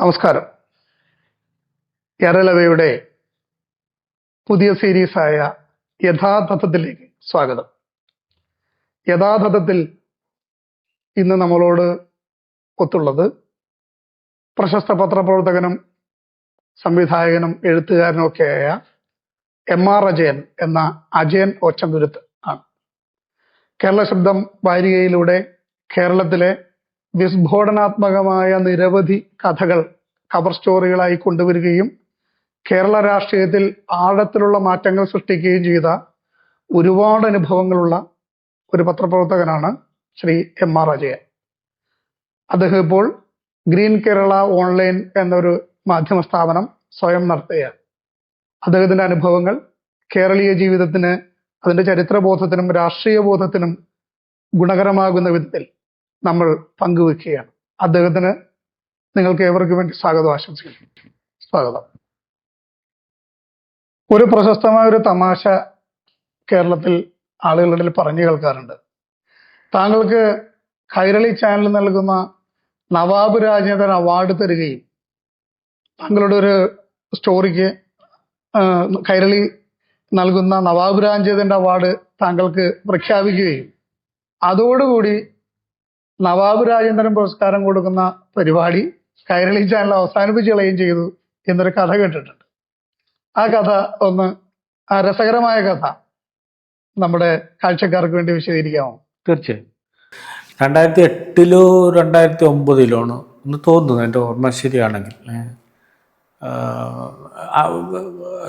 നമസ്കാരം. എറലവയുടെ പുതിയ സീരീസായ യഥാർത്ഥത്തിലേക്ക് സ്വാഗതം. യഥാർത്ഥത്തിൽ ഇന്ന് നമ്മളോട് ഒത്തുള്ളത് പ്രശസ്ത പത്രപ്രവർത്തകനും സംവിധായകനും എഴുത്തുകാരനും ഒക്കെയായ എം ആർ അജയൻ എന്ന അജയൻ ഒച്ചന്തുരുത്ത് ആണ്. കേരള ശബ്ദം വാരികയിലൂടെ കേരളത്തിലെ വിസ്ഫോടനാത്മകമായ നിരവധി കഥകൾ കവർ സ്റ്റോറികളായി കൊണ്ടുവരികയും കേരള രാഷ്ട്രീയത്തിൽ ആഴത്തിലുള്ള മാറ്റങ്ങൾ സൃഷ്ടിക്കുകയും ചെയ്ത ഒരുപാട് അനുഭവങ്ങളുള്ള ഒരു പത്രപ്രവർത്തകനാണ് ശ്രീ എം ആർ അജയൻ. അദ്ദേഹം ഇപ്പോൾ ഗ്രീൻ കേരള ഓൺലൈൻ എന്നൊരു മാധ്യമ സ്ഥാപനം സ്വയം നടത്തുകയാണ്. അദ്ദേഹത്തിന്റെ അനുഭവങ്ങൾ കേരളീയ ജീവിതത്തിന് അതിന്റെ ചരിത്രബോധത്തിനും രാഷ്ട്രീയ ബോധത്തിനും ഗുണകരമാകുന്ന വിധത്തിൽ നമ്മൾ പങ്കുവെക്കുകയാണ് അദ്ദേഹത്തിന് നിങ്ങൾക്ക് ഏവർക്കും വേണ്ടി സ്വാഗതം ആശംസിക്കുന്നു സ്വാഗതം. ഒരു പ്രശസ്തമായ ഒരു തമാശ കേരളത്തിൽ ആളുകളുടെ പറഞ്ഞു കേൾക്കാറുണ്ട്. താങ്കൾക്ക് കൈരളി ചാനൽ നൽകുന്ന നവാബ് രാജേന്ദ്രൻ അവാർഡ് തരികയും താങ്കളുടെ ഒരു സ്റ്റോറിക്ക് കൈരളി നൽകുന്ന നവാബ് രാജേന്ദ്രന്റെ അവാർഡ് താങ്കൾക്ക് പ്രഖ്യാപിക്കുകയും അതോടുകൂടി നവാബ് രാജേന്ദ്രൻ പുരസ്കാരം കൊടുക്കുന്ന പരിപാടി കൈരളി ചാനൽ അവസാനിപ്പിച്ച് ചെയ്തു എന്നൊരു കഥ കേട്ടിട്ടുണ്ട്. ആ കഥ ഒന്ന് ആ രസകരമായ കഥ നമ്മുടെ കാഴ്ചക്കാർക്ക് വേണ്ടി വിശദീകരിക്കാമോ? തീർച്ചയായും. രണ്ടായിരത്തി എട്ടിലോ രണ്ടായിരത്തി ഒമ്പതിലോ ഒന്ന് തോന്നുന്നു എന്റെ ഓർമ്മ ശരിയാണെങ്കിൽ.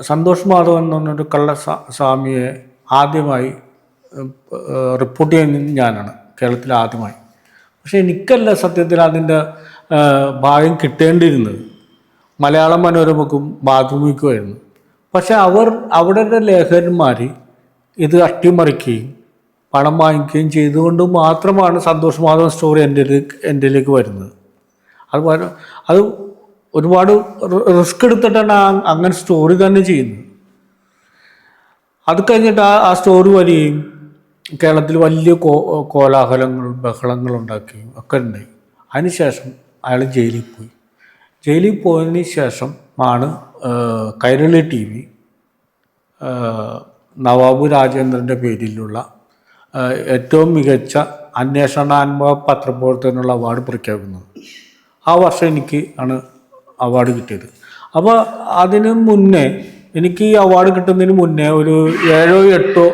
സന്തോഷ് മാധവൻ എന്ന് പറഞ്ഞൊരു കള്ള സ്വാ- സ്വാമിയെ ആദ്യമായി റിപ്പോർട്ട് ചെയ്യുന്ന ഞാനാണ് കേരളത്തിൽ ആദ്യമായി. പക്ഷേ എനിക്കല്ല സത്യത്തിൽ അതിന്റെ ഭാഗ്യം കിട്ടേണ്ടിയിരുന്നത്. മലയാള മനോരമക്കും മാതൃഭൂമിക്കുമായിരുന്നു. പക്ഷെ അവർ അവരുടെ ലേഖകന്മാർ ഇത് അട്ടിമറിക്കുകയും പണം വാങ്ങിക്കുകയും ചെയ്തുകൊണ്ട് മാത്രമാണ് സന്തോഷ് മാധവൻ സ്റ്റോറി എന്റെ എന്റെയിലേക്ക് വരുന്നത്. അത് അത് ഒരുപാട് റിസ്ക് എടുത്തിട്ടാണ് അങ്ങനെ സ്റ്റോറി തന്നെ ചെയ്യുന്നത്. അത് കഴിഞ്ഞിട്ട് ആ ആ സ്റ്റോറി വരികയും കേരളത്തിൽ വലിയ കോ കോലാഹലങ്ങളും ബഹളങ്ങൾ ഉണ്ടാക്കുകയും ഒക്കെ ഉണ്ടായി. അതിനുശേഷം അയാൾ ജയിലിൽ പോയി. ജയിലിൽ പോയതിന് ശേഷം ആണ് കൈരളി ടി വി നവാബ് രാജേന്ദ്രന്റെ പേരിലുള്ള ഏറ്റവും മികച്ച അന്വേഷണാത്മക പത്രപ്രവർത്തകനുള്ള അവാർഡ് പ്രഖ്യാപിക്കുന്നത്. ആ വർഷം എനിക്ക് ആണ് അവാർഡ് കിട്ടിയത്. അപ്പോൾ അതിന് മുന്നേ എനിക്ക് ഈ അവാർഡ് കിട്ടുന്നതിന് മുന്നേ ഒരു ഏഴോ എട്ടോ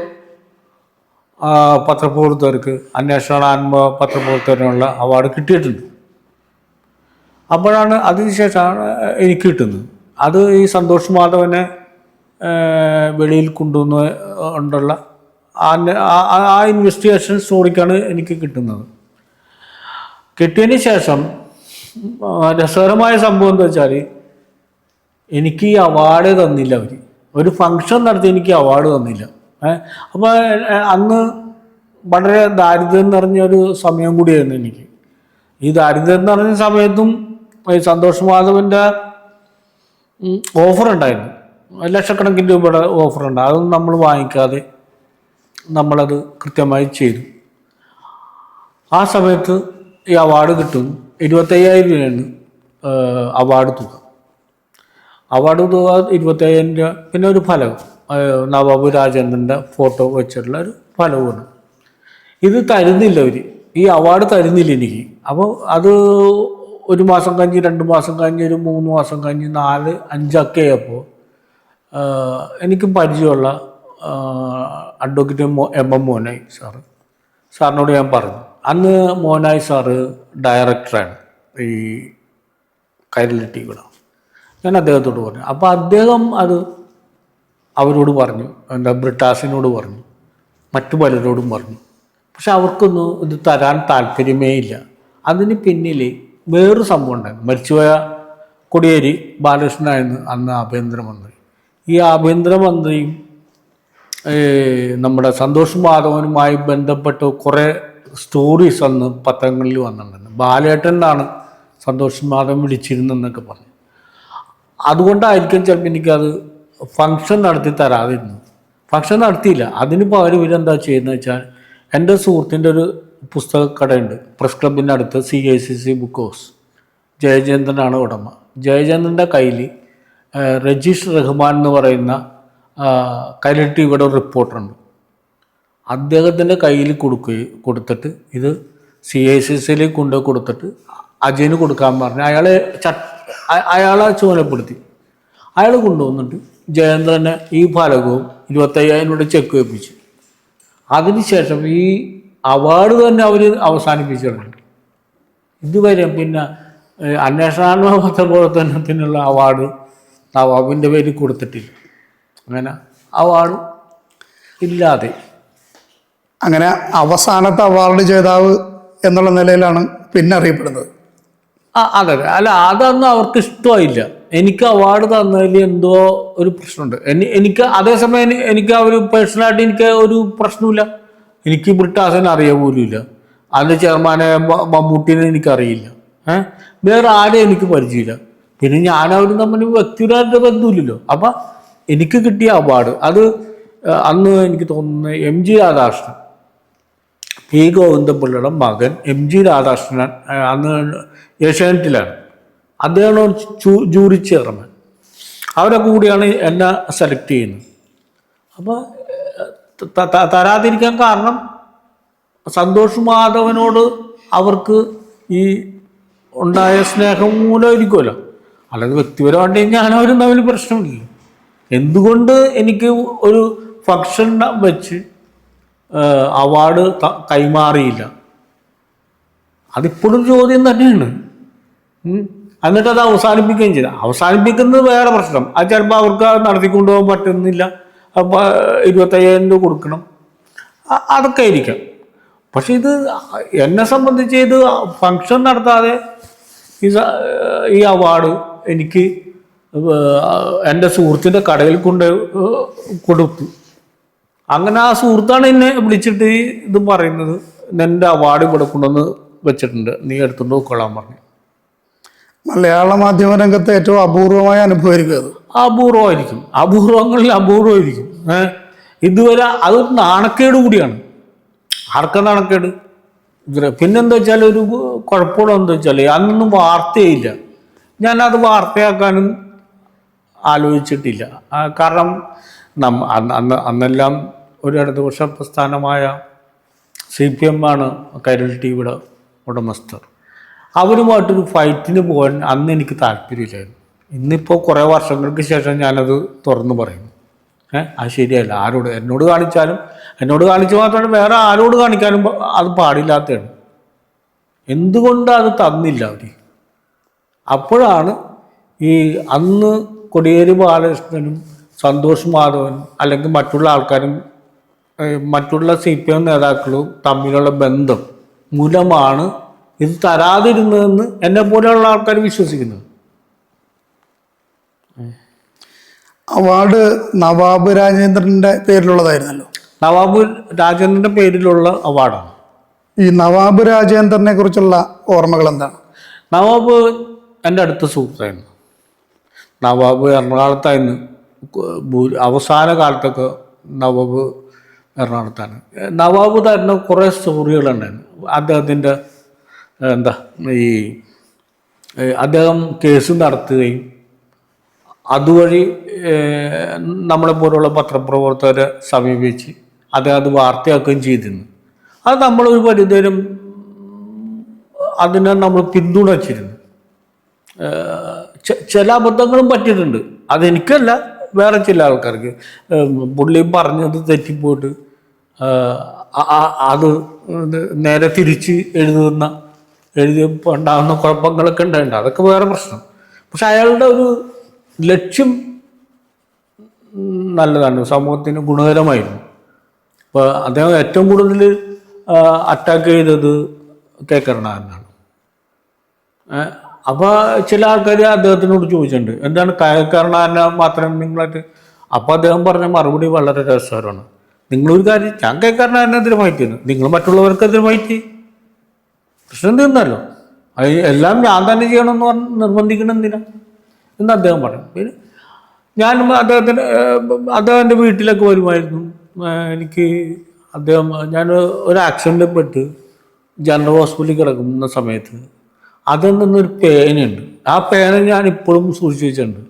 പത്രപ്രവർത്തകർക്ക് അന്വേഷണാത്മക പത്രപ്രവർത്തകനുള്ള അവാർഡ് കിട്ടിയിട്ടുണ്ട്. അപ്പോഴാണ് അതിനുശേഷമാണ് എനിക്ക് കിട്ടുന്നത്. അത് ഈ സന്തോഷ് മാധവനെ വെളിയിൽ കൊണ്ടുവന്ന് കൊണ്ടുള്ള ആ ഇൻവെസ്റ്റിഗേഷൻ സ്റ്റോറിക്കാണ് എനിക്ക് കിട്ടുന്നത്. കിട്ടിയതിന് ശേഷം രസകരമായ സംഭവം എന്താ വെച്ചാൽ എനിക്ക് ഈ അവാർഡ് തന്നില്ല അവർ ഒരു ഫങ്ഷൻ നടത്തി എനിക്ക് അവാർഡ് തന്നില്ല. അപ്പോൾ അന്ന് വളരെ ദാരിദ്ര്യം നിറഞ്ഞ ഒരു സമയം കൂടിയായിരുന്നു എനിക്ക്. ഈ ദാരിദ്ര്യം നിറഞ്ഞ സമയത്തും ഈ സന്തോഷ് മാധവന്റെ ഓഫർ ഉണ്ടായിരുന്നു ലക്ഷക്കണക്കിന് രൂപയുടെ ഓഫർ ഉണ്ട് അതൊന്നും നമ്മൾ വാങ്ങിക്കാതെ നമ്മളത് കൃത്യമായി ചെയ്തു. ആ സമയത്ത് ഈ അവാർഡ് കിട്ടും. ഇരുപത്തയ്യായിരം രൂപയാണ് അവാർഡ് തുക. അവാർഡ് തുക ഇരുപത്തയ്യായിരം രൂപ പിന്നെ ഒരു ഏഹ്, നവാബ് രാജേന്ദ്രന്റെ ഫോട്ടോ വെച്ചിട്ടുള്ള ഒരു ഫലവുമാണ് ഇത് തരുന്നില്ല അവർ ഈ അവാർഡ് തരുന്നില്ല എനിക്ക്. അപ്പോൾ അത് ഒരു മാസം കഴിഞ്ഞ് രണ്ട് മാസം കഴിഞ്ഞ് ഒരു മൂന്ന് മാസം കഴിഞ്ഞ് നാല് അഞ്ചൊക്കെ ആയപ്പോൾ എനിക്ക് പരിചയമുള്ള advocate M M Monai sir സാറിനോട് ഞാൻ പറഞ്ഞു. അന്ന് മോനായി സാറ് ഡയറക്ടറാണ് ഈ കൈരളിറ്റി കൂടെ ഞാൻ അദ്ദേഹത്തോട് പറഞ്ഞു. അപ്പോൾ അദ്ദേഹം അത് അവരോട് പറഞ്ഞു. എന്താ ബ്രിട്ടാസിനോട് പറഞ്ഞു. മറ്റു പലരോടും പറഞ്ഞു. പക്ഷെ അവർക്കൊന്നും ഇത് തരാൻ താല്പര്യമേ ഇല്ല. അതിന് പിന്നിൽ വേറൊരു സംഭവം ഉണ്ടായിരുന്നു മരിച്ചുപോയ കൊടിയേരി ബാലകൃഷ്ണനായിരുന്നു അന്ന് ആഭ്യന്തരമന്ത്രി. ഈ ആഭ്യന്തരമന്ത്രിയും നമ്മുടെ സന്തോഷ് മാധവനുമായി ബന്ധപ്പെട്ട് കുറേ സ്റ്റോറീസ് അന്ന് പത്രങ്ങളിൽ വന്നിട്ടുണ്ട്. ബാലേട്ടനാണ് സന്തോഷ് മാധവൻ വിളിച്ചിരുന്നെന്നൊക്കെ പറഞ്ഞു. അതുകൊണ്ടായിരിക്കും ചിലപ്പോൾ എനിക്കത് ഫങ്ഷൻ നടത്തി തരാതിരുന്നു ഫങ്ഷൻ നടത്തിയില്ല. അതിന് പകരം ഇവരെന്താ ചെയ്യുന്നത് വെച്ചാൽ എന്റെ സുഹൃത്തിന്റെ ഒരു പുസ്തകക്കടയുണ്ട്. പ്രസ് ക്ലബിന്റെ അടുത്ത് C I C C book house. ജയചന്ദ്രനാണ് ഉടമ. ജയചന്ദ്രന്റെ കയ്യിൽ രജീഷ് റഹ്മാൻ എന്ന് പറയുന്ന കൈരളി ഇവിടെ ഒരു റിപ്പോർട്ടറുണ്ട്. അദ്ദേഹത്തിന്റെ കയ്യിൽ കൊടുക്കുകയും കൊടുത്തിട്ട് ഇത് സി ഐ സി സിയിൽ കൊണ്ടുപോയി കൊടുത്തിട്ട് അജയന് കൊടുക്കാൻ പറഞ്ഞു അയാളെ അ- അയാളെ ചുമതലപ്പെടുത്തി. അയാൾ കൊണ്ടുവന്നിട്ട് ജയേന്ദ്രനെ ഈ ഫലകവും ഇരുപത്തയ്യായിരം രൂപ ചെക്ക് വെപ്പിച്ചു. അതിനുശേഷം ഈ അവാർഡ് തന്നെ അവർ അവസാനിപ്പിച്ചിരുന്നു ഇതുവരെ പിന്നെ ഏഹ്, അന്വേഷണാത്മക പത്രപ്രവർത്തനത്തിനുള്ള അവാർഡ് നവാബിന്റെ പേരിൽ കൊടുത്തിട്ടില്ല. അങ്ങനെ അവാർഡ് ഇല്ലാതെ. അങ്ങനെ അവസാനത്തെ അവാർഡ് ജേതാവ് എന്നുള്ള നിലയിലാണ് പിന്നെ അറിയപ്പെടുന്നത്. ആ അതെ അതെ. അല്ല അതൊന്നും അവർക്ക് ഇഷ്ടമായില്ല. എനിക്ക് അവാർഡ് തന്നതിൽ എന്തോ ഒരു പ്രശ്നമുണ്ട്. എനിക്ക് അതേസമയം എനിക്ക് എനിക്ക് അവർ പേഴ്സണലായിട്ട് എനിക്ക് ഒരു പ്രശ്നമില്ല എനിക്ക് ബ്രിട്ടാസൻ അറിയാൻ ഇല്ല. അതിന്റെ ചെയർമാനെ മമ്മൂട്ടിനെ എനിക്കറിയില്ല. ഏഹ് വേറെ ആരെയും എനിക്ക് പരിചയമില്ല. പിന്നെ ഞാൻ അവരും തമ്മിൽ വ്യക്തിപരമായിട്ട് ബന്ധമില്ലല്ലോ. അപ്പം എനിക്ക് കിട്ടിയ അവാർഡ്. അത് അന്ന് എനിക്ക് തോന്നുന്നത് എം ജി രാധാകൃഷ്ണൻ. പി ഗോവിന്ദപിള്ളയുടെ മകൻ എം ജി രാധാകൃഷ്ണൻ അന്ന് ഏഷ്യാനെറ്റിലാണ്. അദ്ദേഹമാണ് ജൂറി ചെയർമാൻ. അവരെ കൂടിയാണ് എന്നെ സെലക്ട് ചെയ്യുന്നത്. അപ്പോൾ തരാതിരിക്കാൻ കാരണം സന്തോഷ് മാധവനോട് അവർക്ക് ഈ ഉണ്ടായ സ്നേഹം മൂലമായിരിക്കുമല്ലോ. അല്ലാതെ വ്യക്തിപരമായിട്ട് ഞാനവരും തമ്മിൽ പ്രശ്നമില്ല. എന്തുകൊണ്ട് എനിക്ക് ഒരു ഫംഗ്ഷൻ വെച്ച് അവാർഡ് കൈമാറിയില്ല? അതിപ്പോഴും ചോദ്യം തന്നെയാണ്. എന്നിട്ട് അത് അവസാനിപ്പിക്കുകയും ചെയ്തു. അവസാനിപ്പിക്കുന്നത് വേറെ പ്രശ്നം. അത് ചിലപ്പോൾ അവർക്ക് നടത്തിക്കൊണ്ടുപോകാൻ പറ്റുന്നില്ല. അപ്പോൾ ഇരുപത്തയ്യായിരം രൂപ കൊടുക്കണം. അതൊക്കെ ആയിരിക്കാം. പക്ഷെ ഇത് എന്നെ സംബന്ധിച്ച് ഇത് ഫങ്ഷൻ നടത്താതെ ഈ ഈ അവാർഡ് എനിക്ക് എന്റെ സുഹൃത്തിന്റെ കടയിൽ കൊണ്ട് കൊടുത്തു. അങ്ങനെ ആ സുഹൃത്താണ് എന്നെ വിളിച്ചിട്ട് ഈ ഇത് പറയുന്നത്. എന്റെ അവാർഡ് ഇവിടെ കൊണ്ടുവന്ന് വെച്ചിട്ടുണ്ട്. നീ എടുത്തുകൊണ്ട് നോക്കൊള്ളാൻ പറഞ്ഞു. മലയാള മാധ്യമ രംഗത്തെ ഏറ്റവും അപൂർവമായ അനുഭവമായിരിക്കും അത്. അപൂർവമായിരിക്കും അപൂർവങ്ങളിൽ അപൂർവമായിരിക്കും ഇതുവരെ അതൊരു നാണക്കേട് കൂടിയാണ്. ആർക്കാ നാണക്കേട്? പിന്നെന്താ വെച്ചാൽ ഒരു കുഴപ്പമുള്ള എന്താ വെച്ചാൽ അന്നൊന്നും വാർത്തയില്ല. ഞാനത് വാർത്തയാക്കാനും ആലോചിച്ചിട്ടില്ല. കാരണം നമ്മ അന്ന് അന്ന് അന്നെല്ലാം ഒരു ഇടതുപക്ഷ പ്രസ്ഥാനമായ സി പി എം ആണ് കരുൾ ടിവിയുടെ ഉടമസ്ഥർ. അവരുമായിട്ടൊരു ഫൈറ്റിന് പോകാൻ അന്ന് എനിക്ക് താല്പര്യമില്ലായിരുന്നു. ഇന്നിപ്പോൾ കുറേ വർഷങ്ങൾക്ക് ശേഷം ഞാനത് തുറന്നു ഏഹ് അത് ശരിയല്ല. ആരോട് എന്നോട് കാണിച്ചാലും എന്നോട് കാണിച്ചു മാത്രമല്ല വേറെ ആരോട് കാണിക്കാനും അത് പാടില്ലാത്തതാണ്. എന്തുകൊണ്ട് അത് തന്നില്ല അവർ അപ്പോഴാണ് ഈ അന്ന് കൊടിയേരി ബാലകൃഷ്ണനും സന്തോഷ് മാധവനും അല്ലെങ്കിൽ മറ്റുള്ള ആൾക്കാരും മറ്റുള്ള സി പി എം നേതാക്കളും തമ്മിലുള്ള ബന്ധം മൂലമാണ് ഇത് തരാതിരുന്നതെന്ന് എന്നെ പോലെയുള്ള ആൾക്കാർ വിശ്വസിക്കുന്നത്. അവാർഡ് നവാബ് രാജേന്ദ്രന്റെ പേരിലുള്ളതായിരുന്നല്ലോ. നവാബ് രാജേന്ദ്രന്റെ പേരിലുള്ള അവാർഡാണ്. ഈ നവാബ് രാജേന്ദ്രനെ കുറിച്ചുള്ള ഓർമ്മകൾ എന്താണ്? നവാബ് എന്റെ അടുത്ത സുഹൃത്തായിരുന്നു. നവാബ് എറണാകുളത്തായിരുന്നു. അവസാന കാലത്തൊക്കെ നവാബ് എറണാകുളത്താണ്. നവാബ് തരുന്ന കുറേ സ്റ്റോറികളുണ്ടായിരുന്നു. അദ്ദേഹത്തിന്റെ എന്താ ഈ അദ്ദേഹം കേസ് നടത്തുകയും അതുവഴി ഏഹ് നമ്മളെ പോലുള്ള പത്രപ്രവർത്തകരെ സമീപിച്ച് അത് അത് വാർത്തയാക്കുകയും ചെയ്തിരുന്നു. അത് നമ്മളൊരു പരിധിവരും അതിനെ നമ്മൾ പിന്തുണച്ചിരുന്നു. ചില അബദ്ധങ്ങളും പറ്റിയിട്ടുണ്ട്. അതെനിക്കല്ല വേറെ ചില ആൾക്കാർക്ക്. പുള്ളി പറഞ്ഞത് തെറ്റിപ്പോയിട്ട് അത് നേരെ തിരിച്ച് എഴുതുന്ന എഴുതിയപ്പോൾ ഉണ്ടാകുന്ന കുഴപ്പങ്ങളൊക്കെ ഉണ്ടായിട്ടുണ്ട്. അതൊക്കെ വേറെ പ്രശ്നം. പക്ഷെ അയാളുടെ ഒരു ലക്ഷ്യം നല്ലതാണ്. സമൂഹത്തിന് ഗുണകരമായിരുന്നു. അപ്പോൾ അദ്ദേഹം ഏറ്റവും കൂടുതൽ അറ്റാക്ക് ചെയ്തത് കെ കരുണാകരനാണ്. അപ്പോൾ ചില ആൾക്കാർ അദ്ദേഹത്തിനോട് ചോദിച്ചിട്ടുണ്ട് എന്താണ് കരുണാകരനെ മാത്രം നിങ്ങളായിട്ട് അപ്പോൾ അദ്ദേഹം പറഞ്ഞ മറുപടി വളരെ രസകരമാണ്. നിങ്ങളൊരു കാര്യം ഞാൻ കെ കരുണാകരനെതിരെ ഫൈറ്റ് ചെയ്യുന്നു നിങ്ങൾ മറ്റുള്ളവർക്കെതിരെ ഫൈറ്റ് പ്രശ്നം തീർന്നല്ലോ. അത് എല്ലാം ഞാൻ തന്നെ ചെയ്യണമെന്ന് പറഞ്ഞ് നിർബന്ധിക്കണം എന്തിനാ? എന്ന് അദ്ദേഹം പറഞ്ഞു പിന്നെ ഞാനും അദ്ദേഹത്തിന് അദ്ദേഹം അദ്ദേഹത്തിന്റെ വീട്ടിലൊക്കെ വരുമായിരുന്നു. എനിക്ക് അദ്ദേഹം ഞാൻ ഒരു ആക്സിഡന്റിൽ പെട്ട് ജനറൽ ഹോസ്പിറ്റലിൽ കിടക്കുന്ന സമയത്ത് അതിൽ നിന്നൊരു പേനയുണ്ട്. ആ പേന ഞാൻ ഇപ്പോഴും സൂക്ഷിച്ചു വെച്ചിട്ടുണ്ട്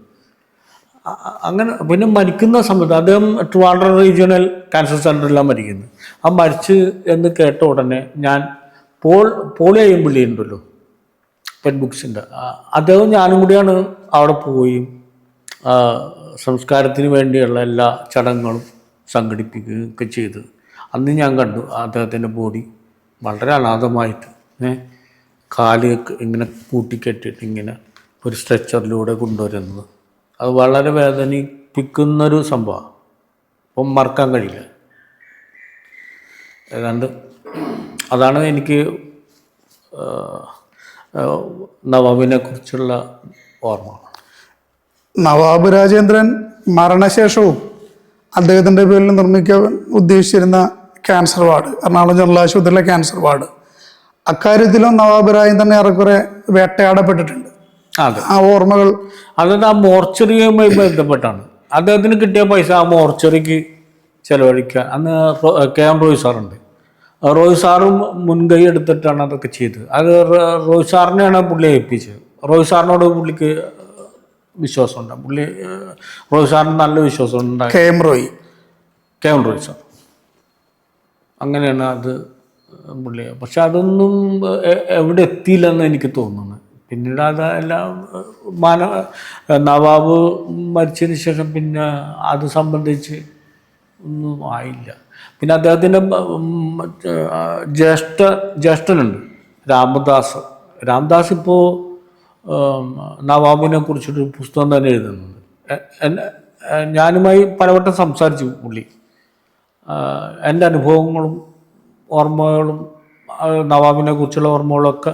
അങ്ങനെ പിന്നെ മരിക്കുന്ന സമയത്ത് അദ്ദേഹം ട്രിവാൻഡ്രം റീജിയണൽ ക്യാൻസർ സെന്ററിലാണ് മരിക്കുന്നത്. ആ മരിച്ച് എന്ന് കേട്ട ഉടനെ ഞാൻ പോൾ പോളി പുള്ളിയുണ്ടല്ലോ. പെൻ ബുക്സിന്റെ അദ്ദേഹം ഞാനും കൂടിയാണ് അവിടെ പോയി സംസ്കാരത്തിന് വേണ്ടിയുള്ള എല്ലാ ചടങ്ങുകളും സംഘടിപ്പിക്കുകയും ഒക്കെ ചെയ്ത് അന്ന് ഞാൻ കണ്ടു അദ്ദേഹത്തിന്റെ ബോഡി വളരെ അനാഥമായിട്ട് കാൽ ഇങ്ങനെ കൂട്ടിക്കെട്ടിട്ട് ഇങ്ങനെ ഒരു സ്ട്രെച്ചറിലൂടെ കൊണ്ടുവരുന്നത്. അത് വളരെ വേദനിപ്പിക്കുന്നൊരു സംഭവമാണ്. അപ്പം മറക്കാൻ കഴിയില്ല. ഏതാണ്ട് അതാണ് എനിക്ക് ആ, ആ, നവാബിനെ കുറിച്ചുള്ള ഓർമ്മ. നവാബ് രാജേന്ദ്രൻ മരണശേഷവും അദ്ദേഹത്തിന്റെ പേരിൽ നിർമ്മിക്കാൻ ഉദ്ദേശിച്ചിരുന്ന ക്യാൻസർ വാർഡ് എറണാകുളം ജനറൽ ആശുപത്രിയിലെ ക്യാൻസർ വാർഡ്. അക്കാര്യത്തിലും നവാബ് രാജേന്ദ്രൻ ഏറെക്കുറെ വേട്ടയാടപ്പെട്ടിട്ടുണ്ട്. അതെ. ആ ഓർമ്മകൾ അതായത് ആ മോർച്ചറിയുമായി ബന്ധപ്പെട്ടാണ്. അദ്ദേഹത്തിന് കിട്ടിയ പൈസ ആ മോർച്ചറിക്ക് ചെലവഴിക്കുക അന്ന് കെ എം റോയ് സാറുണ്ട്. റോയ് സാറും മുൻകൈ എടുത്തിട്ടാണ് അതൊക്കെ ചെയ്തത്. അത് റോയ് സാറിനെയാണ് പുള്ളി ഏൽപ്പിച്ചത്. റോയ് സാറിനോട് പുള്ളിക്ക് വിശ്വാസമുണ്ട്. പുള്ളി റോയ് സാറിന് നല്ല വിശ്വാസം ഉണ്ട് K M Roy. K M Roy sir. അങ്ങനെയാണ് അത് പുള്ളി. പക്ഷെ അതൊന്നും എവിടെ എത്തിയില്ലെന്ന് എനിക്ക് തോന്നുന്നു. പിന്നീട് അതെല്ലാം മാന നവാബ് മരിച്ചതിന് ശേഷം പിന്നെ അത് സംബന്ധിച്ച് ഒന്നും ആയില്ല. പിന്നെ അദ്ദേഹത്തിന്റെ ജ്യേഷ്ഠ ജ്യേഷ്ഠനുണ്ട് രാമദാസ്. രാമദാസ് ഇപ്പോൾ നവാബിനെ കുറിച്ചൊരു പുസ്തകം തന്നെ എഴുതുന്നുണ്ട്. ഞാനുമായി പലവട്ടം സംസാരിച്ചു പുള്ളി. എന്റെ അനുഭവങ്ങളും ഓർമ്മകളും നവാബിനെ കുറിച്ചുള്ള ഓർമ്മകളൊക്കെ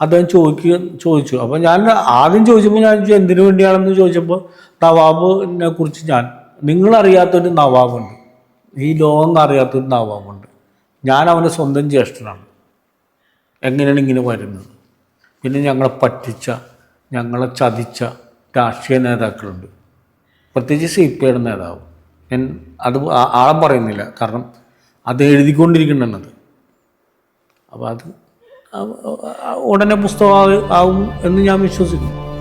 അദ്ദേഹം ചോദിക്കുക ചോദിച്ചു. അപ്പോൾ ഞാൻ ആദ്യം ചോദിച്ചപ്പോൾ ഞാൻ എന്തിനു വേണ്ടിയാണെന്ന് ചോദിച്ചപ്പോൾ നവാബിനെ കുറിച്ച് ഞാൻ നിങ്ങളറിയാത്തൊരു നവാബുണ്ട്. ഈ ലോകം അറിയാത്തൊരു നവാബുണ്ട് ഞാൻ അവന്റെ സ്വന്തം ജ്യേഷ്ഠനാണ്. എങ്ങനെയാണ് ഇങ്ങനെ വരുന്നത്? പിന്നെ ഞങ്ങളെ പറ്റിച്ച ഞങ്ങളെ ചതിച്ച രാഷ്ട്രീയ നേതാക്കളുണ്ട്. പ്രത്യേകിച്ച് സി പി ഐയുടെ നേതാവ്. ഞാൻ അത് ആളെ പറയുന്നില്ല. കാരണം അത് എഴുതിക്കൊണ്ടിരിക്കുന്നുണ്ട്. അപ്പോൾ അത് ഉടനെ പുസ്തകം ആവും എന്ന് ഞാൻ വിശ്വസിക്കുന്നു.